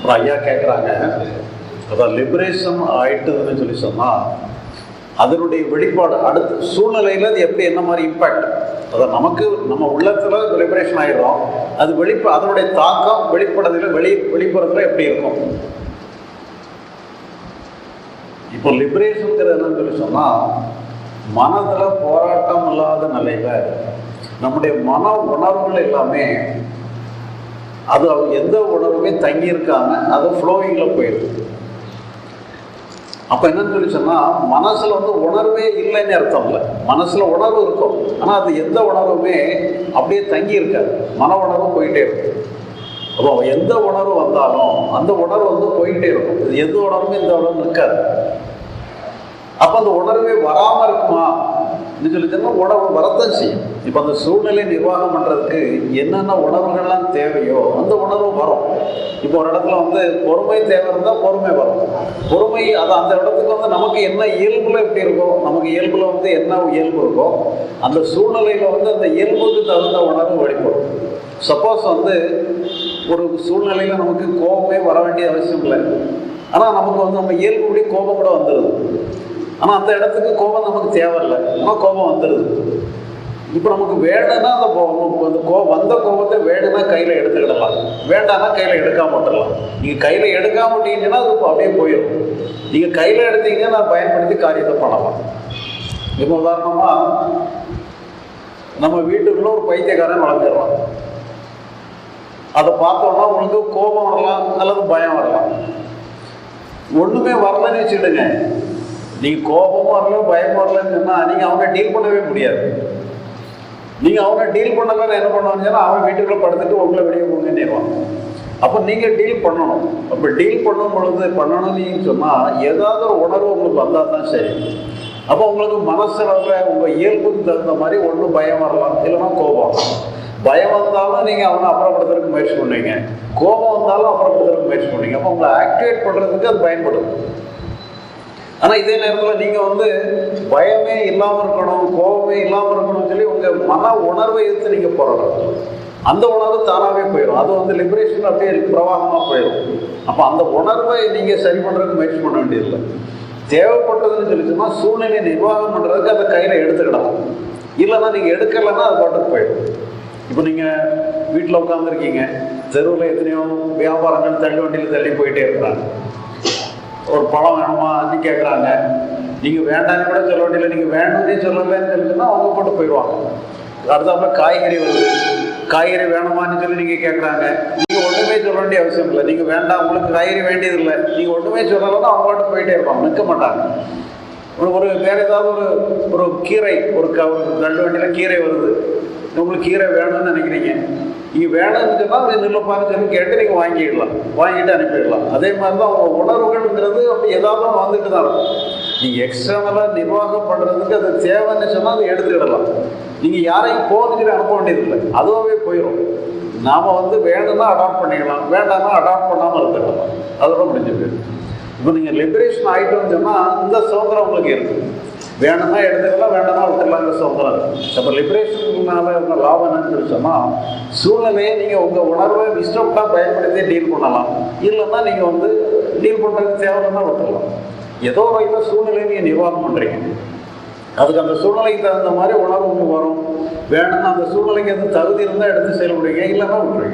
அப்புறம் ஐயா கேட்குறாங்க அதான் லிபரேஷன் ஆயிட்டதுன்னு சொல்லி சொன்னால் அதனுடைய வெளிப்பாடு அடுத்த சூழ்நிலையில் அது எப்படி என்ன மாதிரி இம்பேக்ட் அதான் நமக்கு நம்ம உள்ளத்தில் லிபரேஷன் ஆயிடுறோம். அது வெளிப்ப அதனுடைய தாக்கம் வெளிப்படுறதுல வெளி வெளிப்புறத்தில் எப்படி இருக்கும்? இப்போ லிபரேஷனுங்கிறது என்னன்னு சொல்லி சொன்னால் மனதில் போராட்டம் இல்லாத நிலையில் நம்முடைய மன உணர்வுகள் எல்லாமே அது எந்த உணர்வுமே தங்கி அது ஃப்ளோயிங்கில் போயிடுது. அப்போ என்னன்னு சொல்லி சொன்னால் மனசில் வந்து உணர்வே இல்லைன்னு அர்த்தம் இல்லை. மனசில் உணர்வு இருக்கும். ஆனால் அது எந்த உணர்வுமே அப்படியே தங்கி இருக்காது மன உணர்வு போயிட்டே இருக்கும். அப்போ எந்த உணர்வு வந்தாலும் அந்த உணர்வு வந்து போயிட்டே இருக்கும். இது எந்த உணர்வுமே இந்த உணர்வு நிற்காது அப்போ அந்த உணர்வே வராமல் இருக்குமா? சொல்லி உணவு வரத்தான் செய்யும். இப்போ அந்த சூழ்நிலை நிர்வாகம் பண்ணுறதுக்கு என்னென்ன உணவுகள்லாம் தேவையோ அந்த உணர்வு வரும். இப்போ ஒரு இடத்துல வந்து பொறுமை தேவை இருந்தால் பொறுமை வரும். பொறுமை அது அந்த இடத்துக்கு வந்து நமக்கு என்ன இயல்புல எப்படி இருக்கோ நமக்கு இயல்புல வந்து என்ன இயல்பு இருக்கோ அந்த சூழ்நிலையில் வந்து அந்த இயல்புக்கு தகுந்த உணர்வு வெளிப்படும். சப்போஸ் வந்து ஒரு சூழ்நிலையில் நமக்கு கோபமே வர வேண்டிய அவசியம் இல்லை. ஆனால் நமக்கு வந்து நம்ம இயல்புபடி கோபம் கூட வந்துடுது ஆனால் அந்த இடத்துக்கு கோபம் நமக்கு தேவையில்லை. ஆனால் கோபம் வந்துடுது இப்போ நமக்கு வேணும்னா அந்த கோ- அந்த கோ வந்த கோபத்தை வேணும்னா கையில் எடுத்துக்கிடலாம். வேண்டாம்னா கையில் எடுக்காம விட்டுடலாம் நீங்கள் கையில் எடுக்காம விட்டீங்கன்னா அது அப்படியே போயிடும் நீங்கள் கையில் எடுத்தீங்கன்னா நான் பயன்படுத்தி காரியத்தை பண்ணலாம். இப்போ உதாரணமாக நம்ம வீட்டுக்குள்ள ஒரு பைத்தியக்காரன் வளர்ந்துடுறான். அதை பார்த்தோம்னா உங்களுக்கு கோபம் வரலாம் அல்லது பயம் வரலாம். ஒன்றுமே வரலன்னு வச்சுக்கிடுங்க. நீங்கள் கோபமும் வரல பயமும் வரலன்னு சொன்னால் நீங்கள் அவங்க டீல் பண்ணவே முடியாது. நீங்கள் அவங்க டீல் பண்ணலன்னு என்ன பண்ணுவாங்கன்னா அவன் வீட்டுக்குள்ளே படுத்துட்டு உங்களை வெளியே போங்கன்னுவான் அப்போ நீங்கள் டீல் பண்ணணும். அப்போ டீல் பண்ணும் பொழுது பண்ணணும்னு சொன்னால் ஏதாவது ஒரு உணர்வு உங்களுக்கு வந்தால் தான் சரி. அப்போ உங்களுக்கு மனசுல உங்கள் இயல்புக்கு தகுந்த மாதிரி ஒன்றும் பயம் வரலாம் இல்லைன்னா கோபம் பயம் வந்தாலும் நீங்கள் அவனை அப்புறப்படுத்துறதுக்கு முயற்சி பண்ணுவீங்க. கோபம் வந்தாலும் அப்புறப்படுத்துறதுக்கு முயற்சி பண்ணுவீங்க. அப்போ உங்களை ஆக்டிவேட் பண்ணுறதுக்கு அது பயன்படும். ஆனா இதே நேரத்துல நீங்க வந்து பயமே இல்லாம இருக்கணும் கோபமே இல்லாம இருக்கணும்னு சொல்லி உங்க மன உணர்வை எடுத்து நீங்க போராடணும் அந்த உணர்வு தானாவே போயிடும். அது வந்து லிபரேஷன் அப்படியே பிரவாகமா போயிடும். அப்ப அந்த உணர்வை நீங்க சரி பண்றதுக்கு முயற்சி பண்ண வேண்டியதில்லை. தேவைப்பட்டதுன்னு சொல்லி சூழ்நிலை நிர்வாகம் பண்றதுக்கு அதை கையில எடுத்துக்கிடலாம். இல்லைன்னா நீங்க எடுக்கலைன்னா அது பாட்டுக்கு போயிடும். இப்போ நீங்க வீட்டில் உட்காந்துருக்கீங்க தெருவில் எத்தனையோ வியாபாரங்கள் தள்ளி வண்டியில் தள்ளி போயிட்டே இருக்கிறாங்க. ஒரு பழம் வேணுமா அப்படின்னு கேட்குறாங்க. நீங்கள் வேண்டாம்னு கூட சொல்ல வேண்டியதில்லை. நீங்கள் வேணும்னே சொல்லலன்னு தெரிஞ்சுன்னா அவங்க போட்டு போயிடுவாங்க. அடுத்தாப்புல காய்கறி வருது. காய்கறி வேணுமான்னு சொல்லி நீங்கள் கேட்குறாங்க. நீங்கள் ஒன்றுமே சொல்ல வேண்டிய அவசியம் இல்லை. நீங்கள் வேண்டாம் உங்களுக்கு காய்கறி வேண்டியதில்லை. நீங்கள் ஒன்றுமே சொல்லலைன்னா அவங்க பாட்டு போயிட்டே இருப்பாங்க. நிற்க மாட்டாங்க. ஒரு ஒரு வேறு ஏதாவது ஒரு ஒரு கீரை ஒரு க ஒரு தள்ளு வண்டியில் கீரை வருது. உங்களுக்கு கீரை வேணும்னு நினைக்கிறீங்க. நீங்கள் வேணும்னு சொன்னால் அது நில்லப்பான்னு சொல்லி கேட்டு நீங்கள் வாங்கிடலாம் வாங்கிட்டு அனுப்பிடலாம். அதே மாதிரி தான் உங்கள் உணர்வுகள்ங்கிறது அப்படி ஏதாவது வந்துட்டு தான் இருக்கும். நீங்கள் எக்ஸ்டர்னலாக நிர்வாகம் பண்ணுறதுக்கு அது தேவைன்னு சொன்னால் அதை எடுத்துக்கிடலாம். நீங்கள் யாரையும் போன்னு சொல்லி அனுப்ப வேண்டியதில்லை. அதுவாகவே போயிடும் நாம் வந்து வேணும்னா அடாப்ட் பண்ணிக்கலாம். வேண்டாம்னா அடாப்ட் பண்ணாமல் இருந்துக்கலாம். அதோட முடிஞ்சு போயிடும் இப்போ நீங்கள் லிபரேஷன் ஆகிட்டோம்னு சொன்னால் இந்த சுதந்திரம் உங்களுக்கு இருக்குது வேணும்னா எடுத்துக்கலாம் வேண்டாமா விட்டுடலாங்கிற சுதந்திரம் இருக்குது அப்போ லிபரேஷன்னால உங்க லாபம் என்னன்னு சொல்லி சூழ்நிலையை நீங்கள் உங்கள் உணர்வை இஷ்டப்பட்டா பயன்படுத்தி டீல் பண்ணலாம். இல்லைன்னா நீங்கள் வந்து டீல் பண்ணுறதுக்கு தேவைன்னா விட்டுடலாம் ஏதோ ஒரு வகையில் சூழ்நிலையை நீங்கள் நிர்வாகம் பண்ணுறீங்க அதுக்கு அந்த சூழ்நிலைக்கு தகுந்த மாதிரி உணர்வு ஒன்று வரும். வேணும்னா அந்த சூழ்நிலைக்கு எதுவும் தகுதி இருந்தால் எடுத்து செயல்படுவீங்க இல்லைன்னா விட்டுருவீங்க.